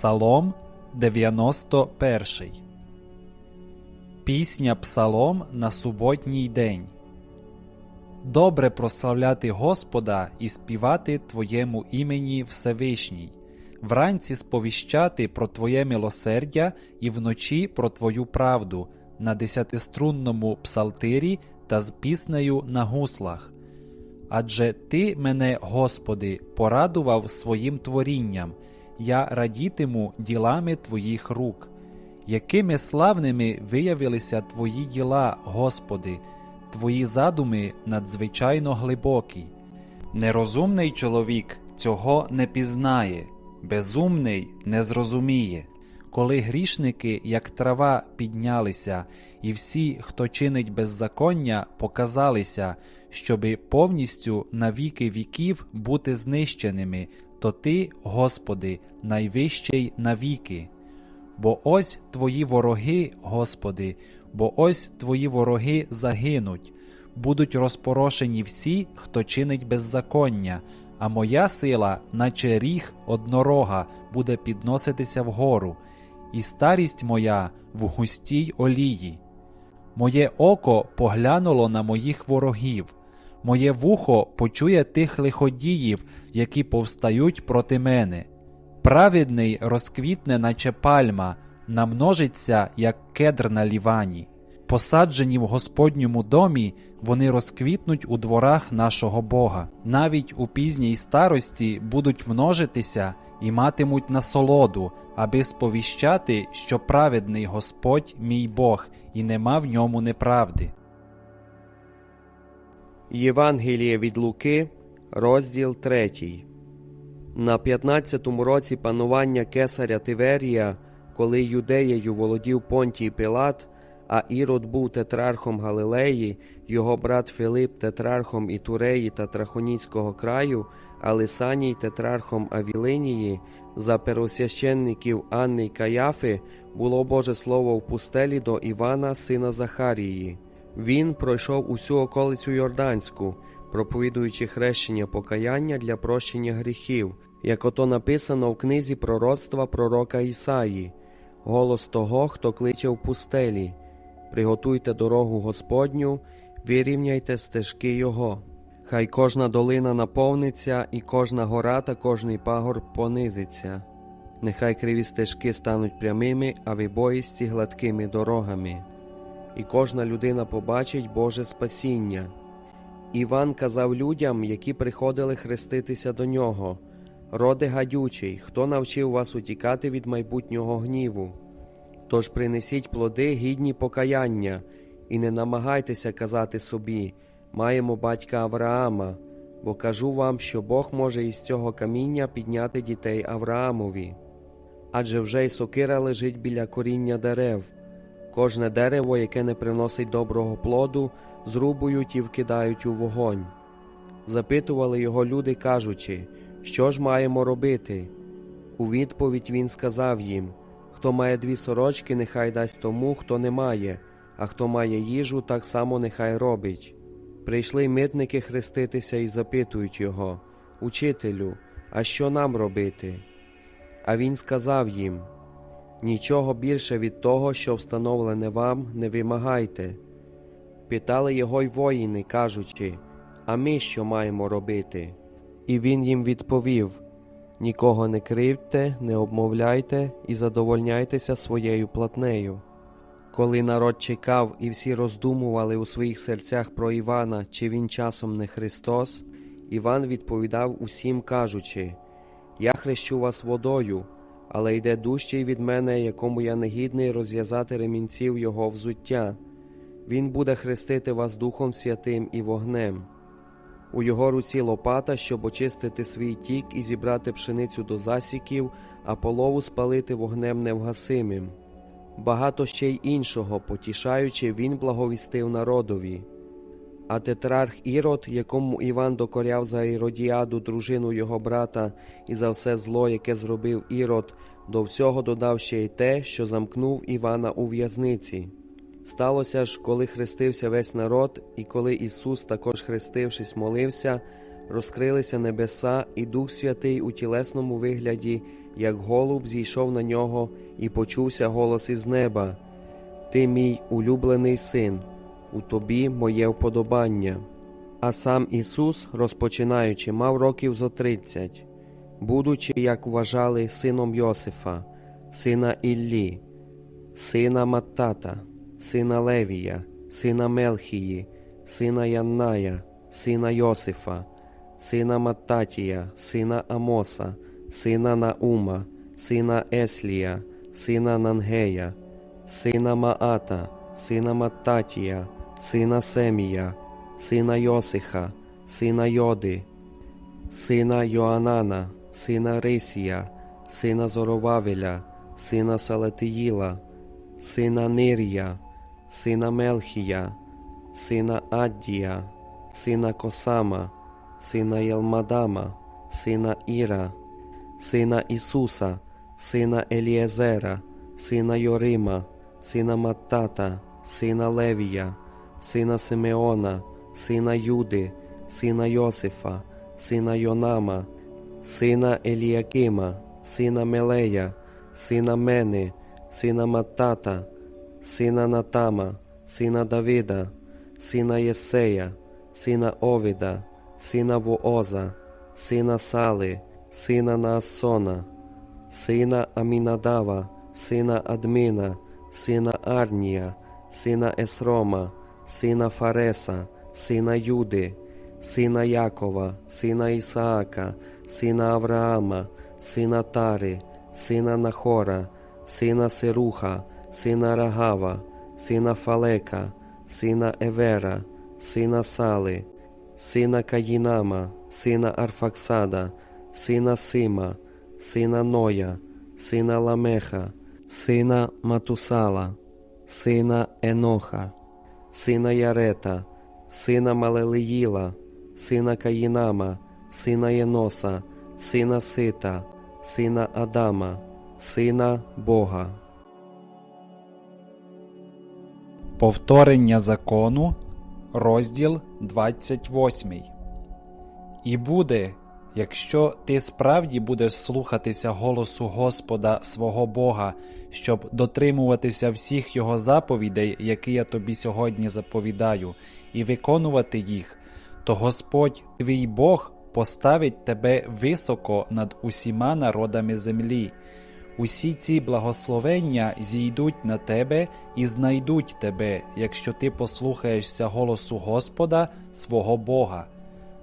Псалом 91. Пісня Псалом на суботній день. Добре прославляти Господа і співати Твоєму імені Всевишній, вранці сповіщати про Твоє милосердя і вночі про Твою правду на десятиструнному псалтирі та з піснею на гуслах. Адже Ти мене, Господи, порадував своїм творінням, я радітиму ділами Твоїх рук. Якими славними виявилися Твої діла, Господи, Твої задуми надзвичайно глибокі. Нерозумний чоловік цього не пізнає, безумний не зрозуміє. Коли грішники, як трава, піднялися, і всі, хто чинить беззаконня, показалися, щоби повністю на віки віків бути знищеними, то Ти, Господи, найвищий навіки. Бо ось Твої вороги, Господи, бо ось Твої вороги загинуть, будуть розпорошені всі, хто чинить беззаконня, а моя сила, наче ріг однорога, буде підноситися вгору, і старість моя в густій олії. Моє око поглянуло на моїх ворогів, моє вухо почує тих лиходіїв, які повстають проти мене. Праведний розквітне, наче пальма, намножиться, як кедр на лівані. Посаджені в Господньому домі, вони розквітнуть у дворах нашого Бога. Навіть у пізній старості будуть множитися і матимуть насолоду, аби сповіщати, що праведний Господь мій Бог, і нема в ньому неправди. Євангеліє від Луки, розділ 3. На 15-му році панування кесаря Тиверія, коли юдеєю володів Понтій Пилат, а Ірод був тетрархом Галилеї, його брат Филип тетрархом Ітуреї та Трахоніцького краю, а Лисаній тетрархом Авілинії, за первосвященників Анни й Каяфи було Боже Слово в пустелі до Івана, сина Захарії. Він пройшов усю околицю Йорданську, проповідуючи хрещення покаяння для прощення гріхів, як ото написано в книзі пророцтва пророка Ісаї, голос того, хто кличе в пустелі. Приготуйте дорогу Господню, вирівняйте стежки Його. Хай кожна долина наповниться, і кожна гора та кожний пагор понизиться. Нехай криві стежки стануть прямими, а вибоїсті гладкими дорогами. І кожна людина побачить Боже спасіння. Іван казав людям, які приходили хреститися до нього: Роде гадючий, хто навчив вас утікати від майбутнього гніву? Тож принесіть плоди гідні покаяння, і не намагайтеся казати собі маємо батька Авраама, бо кажу вам, що Бог може із цього каміння підняти дітей Авраамові. Адже вже й сокира лежить біля коріння дерев. Кожне дерево, яке не приносить доброго плоду, зрубують і вкидають у вогонь. Запитували його люди, кажучи, що ж маємо робити? У відповідь він сказав їм Хто має дві сорочки, нехай дасть тому, хто не має, а хто має їжу, так само нехай робить. Прийшли митники хреститися і запитують його Учителю, а що нам робити? А він сказав їм Нічого більше від того, що встановлене вам, не вимагайте. Питали його й воїни, кажучи, а ми що маємо робити? І він їм відповів Нікого не кривдьте, не обмовляйте і задовольняйтеся своєю платнею. Коли народ чекав і всі роздумували у своїх серцях про Івана, чи він часом не Христос, Іван відповідав усім, кажучи Я хрещу вас водою, але йде дужчий від мене, якому я негідний розв'язати ремінців його взуття. Він буде хрестити вас Духом Святим і вогнем. У його руці лопата, щоб очистити свій тік і зібрати пшеницю до засіків, а полову спалити вогнем невгасимим. Багато ще й іншого, потішаючи, він благовістив народові. А тетрарх Ірод, якому Іван докоряв за Іродіаду, дружину його брата, і за все зло, яке зробив Ірод, до всього додав ще й те, що замкнув Івана у в'язниці. Сталося ж, коли хрестився весь народ, і коли Ісус, також хрестившись, молився, розкрилися небеса, і Дух Святий у тілесному вигляді, як голуб, зійшов на нього, і почувся голос із неба. Ти мій улюблений син, у тобі моє вподобання. А сам Ісус, розпочинаючи, мав років зо тридцять, будучи, як вважали, сином Йосифа, сина Іллі, сина Маттата, сина Левія, сина Мелхії, сина Янная, сина Йосифа, сина Маттатія, сина Амоса, сина Наума, сина Еслія, сина Нангея, сина Маата, сина Маттатія, сина Семія, сина Йосиха, сина Йоди, сина Йоанана, сина Рисія, сина Зоровавеля, сина Салатиїла, сина Нирія, сина Мелхія, сина Аддія, сина Косама, сина Єлмадама, сина Іра, сина Ісуса, сина Елієзера, сина Йорима, сина Маттата, сина Левія, сина Симеона, сина Юди, сина Йосифа, сина Йонама, сина Еліякима, сина Мелея, сина Мени, сина Маттата, сина Натама, сина Давида, сина Єсея, сина Овіда, сина Вооза, сина Сали, сина Наасона, сина Амінадава, сина Админа, сина Арнія, сина Есрома, сина Фареса, сина Юди, сина Якова, сина Ісаака, сина Авраама, сина Тари, сина Нахора, сина Сируха, сина Рагава, сина Фалека, сина Евера, сина Сали, сина Каїнама, сина Арфаксада, сина Сима, сина Ноя, сина Ламеха, сина Матусала, сина Еноха, сина Ярета, сина Малелиїла, сина Каїнама, сина Єноса, сина Сита, сина Адама, сина Бога. Повторення закону, розділ 28. І буде, якщо ти справді будеш слухатися голосу Господа свого Бога, щоб дотримуватися всіх його заповідей, які я тобі сьогодні заповідаю, і виконувати їх, то Господь твій Бог поставить тебе високо над усіма народами землі. Усі ці благословення зійдуть на тебе і знайдуть тебе, якщо ти послухаєшся голосу Господа свого Бога.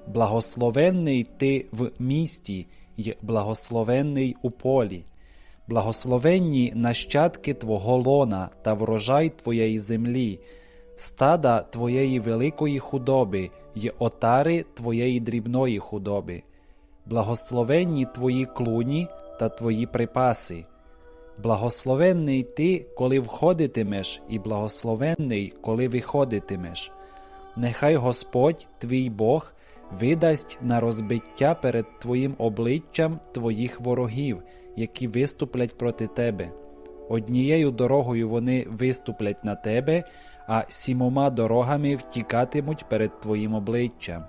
Благословенний ти в місті й благословенний у полі, благословенні нащадки твого лона та врожай твоєї землі, стада твоєї великої худоби й отари твоєї дрібної худоби, благословенні твої клуні та твої припаси. Благословенний ти, коли входитимеш, і благословенний, коли виходитимеш. Нехай Господь, твій Бог, видасть на розбиття перед твоїм обличчям твоїх ворогів, які виступлять проти тебе. Однією дорогою вони виступлять на тебе, а сімома дорогами втікатимуть перед твоїм обличчям.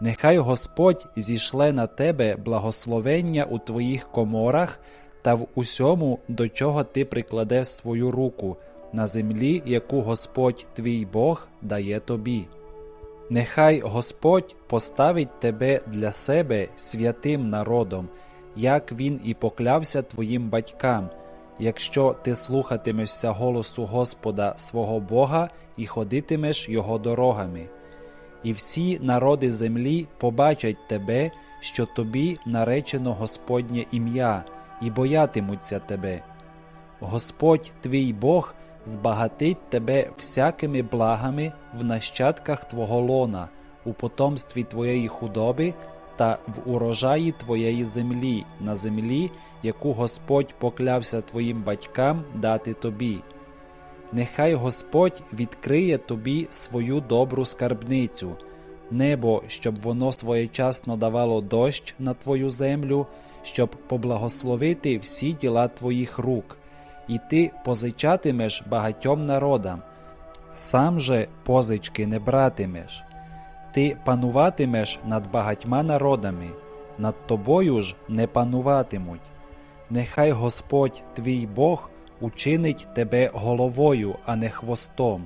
Нехай Господь зішле на тебе благословення у твоїх коморах та в усьому, до чого ти прикладеш свою руку, на землі, яку Господь твій Бог дає тобі. Нехай Господь поставить тебе для себе святим народом, як він і поклявся твоїм батькам, якщо ти слухатимешся голосу Господа свого Бога і ходитимеш його дорогами. І всі народи землі побачать тебе, що тобі наречено Господнє ім'я, і боятимуться тебе. Господь твій Бог збагатить тебе всякими благами в нащадках твого лона, у потомстві твоєї худоби та в урожаї твоєї землі, на землі, яку Господь поклявся твоїм батькам дати тобі. Нехай Господь відкриє тобі свою добру скарбницю, небо, щоб воно своєчасно давало дощ на твою землю, щоб поблагословити всі діла твоїх рук, і ти позичатимеш багатьом народам, сам же позички не братимеш. Ти пануватимеш над багатьма народами, над тобою ж не пануватимуть. Нехай Господь твій Бог учинить тебе головою, а не хвостом,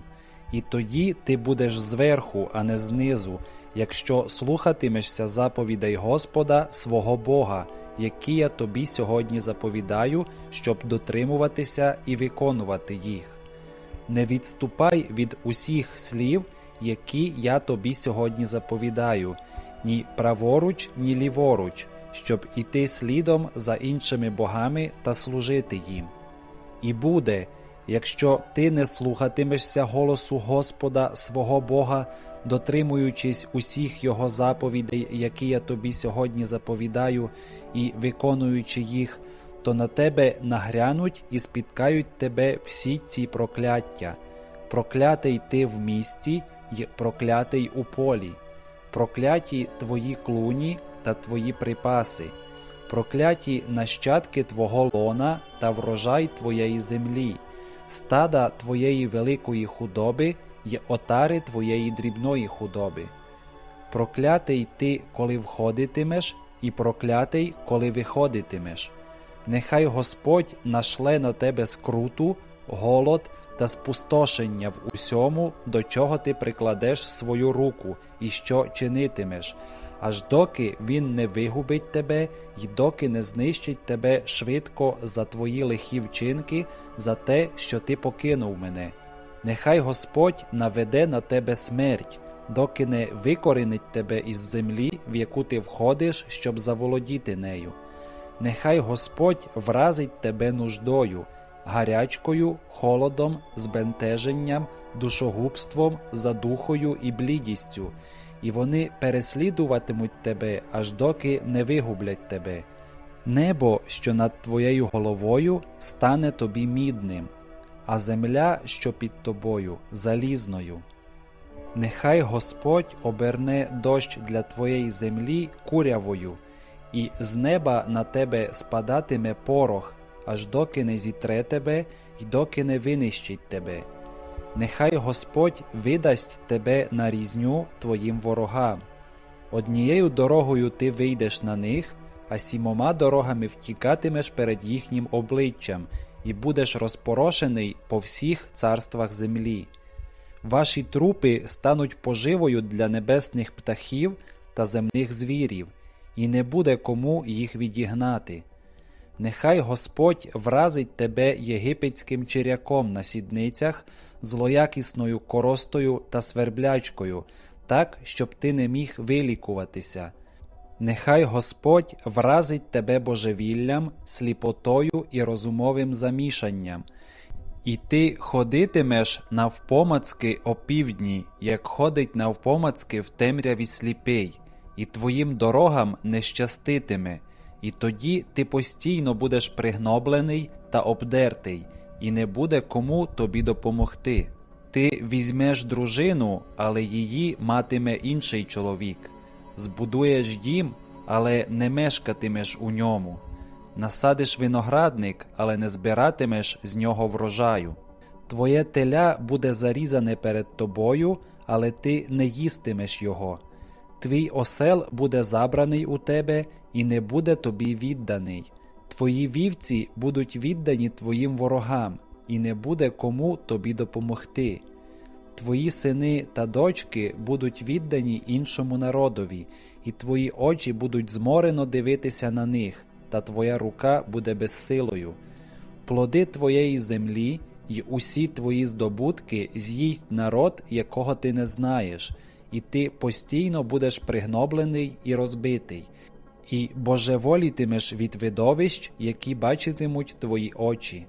і тоді ти будеш зверху, а не знизу, якщо слухатимешся заповідей Господа свого Бога, які я тобі сьогодні заповідаю, щоб дотримуватися і виконувати їх. Не відступай від усіх слів, які я тобі сьогодні заповідаю, ні праворуч, ні ліворуч, щоб іти слідом за іншими богами та служити їм. І буде, якщо ти не слухатимешся голосу Господа свого Бога, дотримуючись усіх Його заповідей, які я тобі сьогодні заповідаю, і виконуючи їх, то на тебе нагрянуть і спіткають тебе всі ці прокляття. Проклятий ти в місті й проклятий у полі, прокляті твої клуні та твої припаси, прокляті нащадки твого лона та врожай твоєї землі, стада твоєї великої худоби й отари твоєї дрібної худоби. Проклятий ти, коли входитимеш, і проклятий, коли виходитимеш. Нехай Господь нашле на тебе скруту, голод та спустошення в усьому, до чого ти прикладеш свою руку і що чинитимеш, аж доки він не вигубить тебе й доки не знищить тебе швидко за твої лихі вчинки, за те, що ти покинув мене. Нехай Господь наведе на тебе смерть, доки не викорінить тебе із землі, в яку ти входиш, щоб заволодіти нею. Нехай Господь вразить тебе нуждою, гарячкою, холодом, збентеженням, душогубством, задухою і блідістю, і вони переслідуватимуть тебе, аж доки не вигублять тебе. Небо, що над твоєю головою, стане тобі мідним, а земля, що під тобою, залізною. Нехай Господь оберне дощ для твоєї землі курявою, і з неба на тебе спадатиме порох, аж доки не зітре тебе й доки не винищить тебе. Нехай Господь видасть тебе на різню твоїм ворогам. Однією дорогою ти вийдеш на них, а сімома дорогами втікатимеш перед їхнім обличчям, і будеш розпорошений по всіх царствах землі. Ваші трупи стануть поживою для небесних птахів та земних звірів, і не буде кому їх відігнати. Нехай Господь вразить тебе єгипетським черяком на сідницях, злоякісною коростою та сверблячкою, так, щоб ти не міг вилікуватися. Нехай Господь вразить тебе божевіллям, сліпотою і розумовим замішанням, і ти ходитимеш навпомацки опівдні, як ходить навпомацки в темряві сліпий, і твоїм дорогам не щаститиме, і тоді ти постійно будеш пригноблений та обдертий, і не буде кому тобі допомогти. Ти візьмеш дружину, але її матиме інший чоловік, збудуєш дім, але не мешкатимеш у ньому. Насадиш виноградник, але не збиратимеш з нього врожаю. Твоє теля буде зарізане перед тобою, але ти не їстимеш його. Твій осел буде забраний у тебе і не буде тобі відданий. Твої вівці будуть віддані твоїм ворогам, і не буде кому тобі допомогти. Твої сини та дочки будуть віддані іншому народові, і твої очі будуть зморено дивитися на них, та твоя рука буде безсилою. Плоди твоєї землі й усі твої здобутки з'їсть народ, якого ти не знаєш, і ти постійно будеш пригноблений і розбитий, і божеволітимеш від видовищ, які бачитимуть твої очі.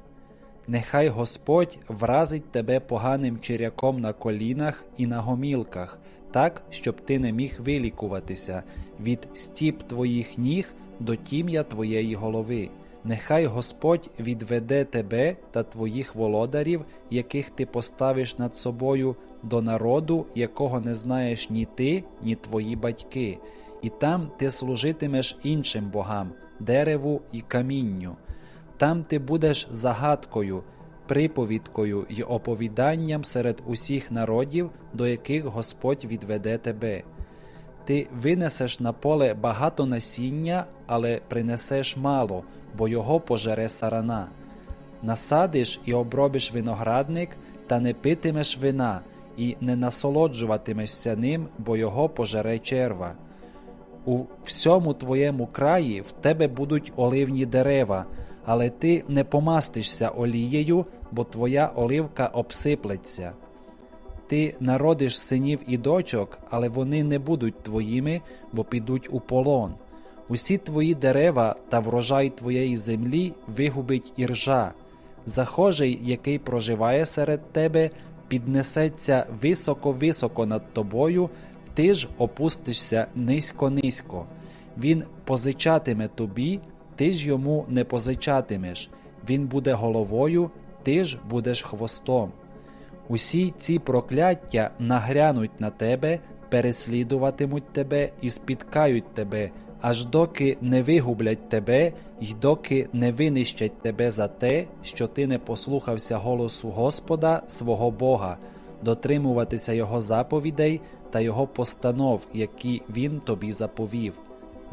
Нехай Господь вразить тебе поганим черяком на колінах і на гомілках, так, щоб ти не міг вилікуватися від стіп твоїх ніг до тім'я твоєї голови. Нехай Господь відведе тебе та твоїх володарів, яких ти поставиш над собою, до народу, якого не знаєш ні ти, ні твої батьки, і там ти служитимеш іншим богам, дереву і камінню. Там ти будеш загадкою, приповідкою й оповіданням серед усіх народів, до яких Господь відведе тебе. Ти винесеш на поле багато насіння, але принесеш мало, бо його пожере сарана. Насадиш і обробиш виноградник, та не питимеш вина, і не насолоджуватимешся ним, бо його пожере черва. У всьому твоєму краї в тебе будуть оливні дерева, але ти не помастишся олією, бо твоя оливка обсиплеться. Ти народиш синів і дочок, але вони не будуть твоїми, бо підуть у полон. Усі твої дерева та врожай твоєї землі вигубить іржа. Захожий, який проживає серед тебе, піднесеться високо-високо над тобою, ти ж опустишся низько-низько. Він позичатиме тобі, ти ж йому не позичатимеш. Він буде головою, ти ж будеш хвостом. Усі ці прокляття нагрянуть на тебе, переслідуватимуть тебе і спіткають тебе, аж доки не вигублять тебе, й доки не винищать тебе за те, що ти не послухався голосу Господа свого Бога, дотримуватися Його заповідей та Його постанов, які Він тобі заповів.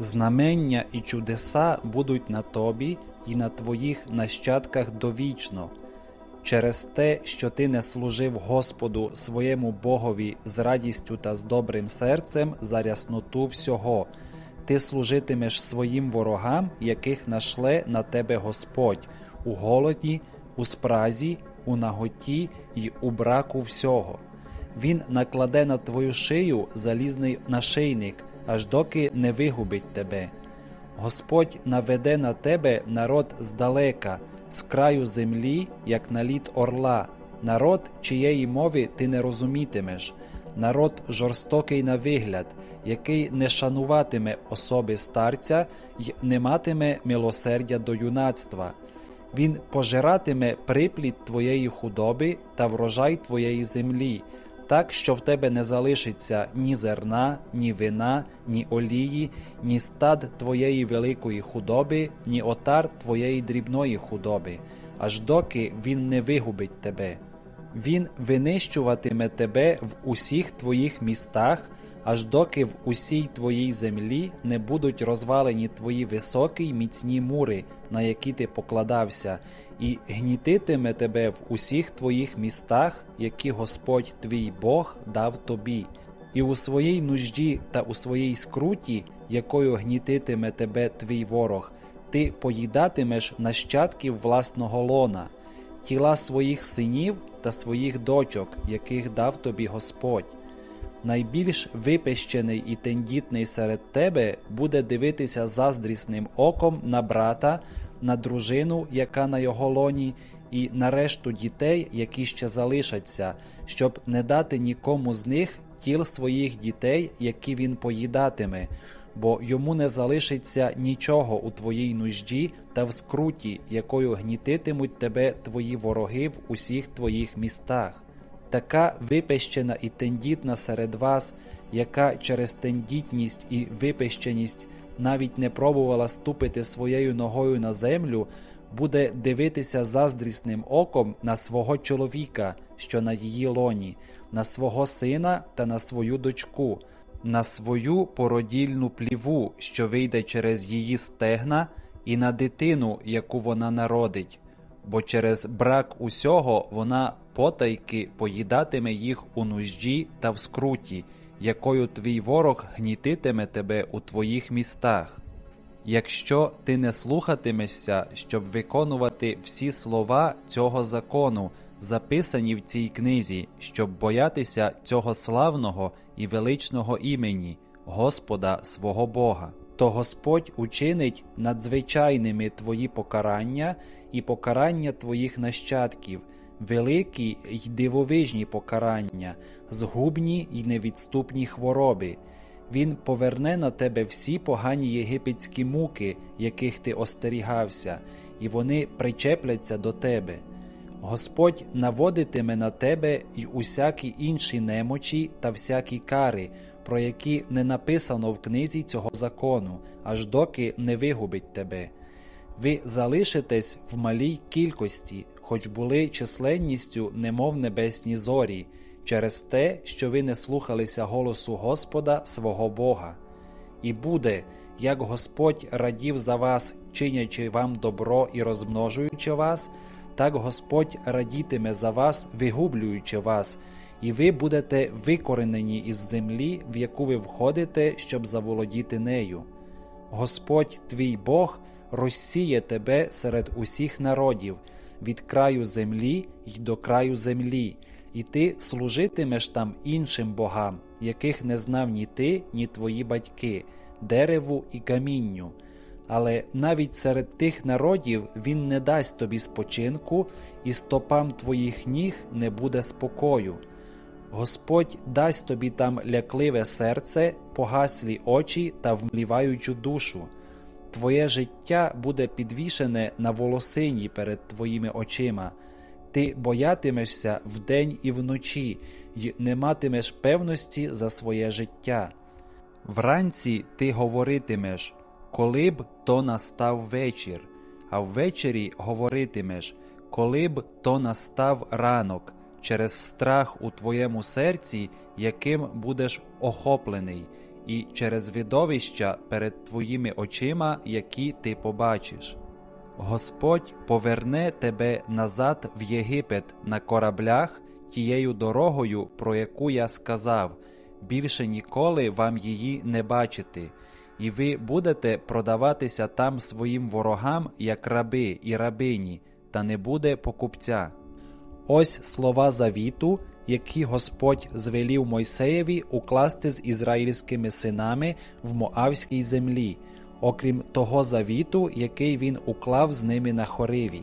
Знамення і чудеса будуть на тобі і на твоїх нащадках довічно. Через те, що ти не служив Господу своєму Богові з радістю та з добрим серцем за рясноту всього, ти служитимеш своїм ворогам, яких нашле на тебе Господь, у голоді, у спразі, у наготі й у браку всього. Він накладе на твою шию залізний нашийник, аж доки не вигубить тебе. Господь наведе на тебе народ здалека, з краю землі, як наліт орла, народ, чиєї мови ти не розумітимеш, народ жорстокий на вигляд, який не шануватиме особи старця й не матиме милосердя до юнацтва. Він пожиратиме приплід твоєї худоби та врожай твоєї землі, так що в тебе не залишиться ні зерна, ні вина, ні олії, ні стад твоєї великої худоби, ні отар твоєї дрібної худоби, аж доки він не вигубить тебе. Він винищуватиме тебе в усіх твоїх містах, аж доки в усій твоїй землі не будуть розвалені твої високі й міцні мури, на які ти покладався, і гнітитиме тебе в усіх твоїх містах, які Господь твій Бог дав тобі, і у своїй нужді та у своїй скруті, якою гнітитиме тебе твій ворог, ти поїдатимеш нащадків власного лона, тіла своїх синів та своїх дочок, яких дав тобі Господь. Найбільш випещений і тендітний серед тебе буде дивитися заздрісним оком на брата, на дружину, яка на його лоні, і на решту дітей, які ще залишаться, щоб не дати нікому з них тіл своїх дітей, які він поїдатиме, бо йому не залишиться нічого у твоїй нужді та в скруті, якою гнітитимуть тебе твої вороги в усіх твоїх містах. Така випещена і тендітна серед вас, яка через тендітність і випещеність навіть не пробувала ступити своєю ногою на землю, буде дивитися заздрісним оком на свого чоловіка, що на її лоні, на свого сина та на свою дочку, на свою породільну пліву, що вийде через її стегна, і на дитину, яку вона народить. Бо через брак усього вона потайки поїдатиме їх у нужді та в скруті, якою твій ворог гнітитиме тебе у твоїх містах. Якщо ти не слухатимешся, щоб виконувати всі слова цього закону, записані в цій книзі, щоб боятися цього славного і величного імені, Господа свого Бога, то Господь учинить надзвичайними твої покарання і покарання твоїх нащадків, великі й дивовижні покарання, згубні й невідступні хвороби. Він поверне на тебе всі погані єгипетські муки, яких ти остерігався, і вони причепляться до тебе. Господь наводитиме на тебе й усякі інші немочі та всякі кари, про які не написано в книзі цього закону, аж доки не вигубить тебе. Ви залишитесь в малій кількості, хоч були численністю, немов небесні зорі, через те, що ви не слухалися голосу Господа свого Бога. І буде, як Господь радів за вас, чинячи вам добро і розмножуючи вас, так Господь радітиме за вас, вигублюючи вас, і ви будете викоренені із землі, в яку ви входите, щоб заволодіти нею. Господь твій Бог розсіє тебе серед усіх народів, від краю землі й до краю землі, і ти служитимеш там іншим богам, яких не знав ні ти, ні твої батьки, дереву і камінню. Але навіть серед тих народів він не дасть тобі спочинку, і стопам твоїх ніг не буде спокою. Господь дасть тобі там лякливе серце, погаслі очі та вмліваючу душу. Твоє життя буде підвішене на волосині перед твоїми очима. Ти боятимешся вдень і вночі, й не матимеш певності за своє життя. Вранці ти говоритимеш, коли б то настав вечір, а ввечері говоритимеш, коли б то настав ранок, через страх у твоєму серці, яким будеш охоплений, і через видовища перед твоїми очима, які ти побачиш. Господь поверне тебе назад в Єгипет на кораблях тією дорогою, про яку я сказав, більше ніколи вам її не бачити, і ви будете продаватися там своїм ворогам, як раби і рабині, та не буде покупця. Ось слова завіту, які Господь звелів Мойсеєві укласти з ізраїльськими синами в Моавській землі, окрім того завіту, який він уклав з ними на Хориві.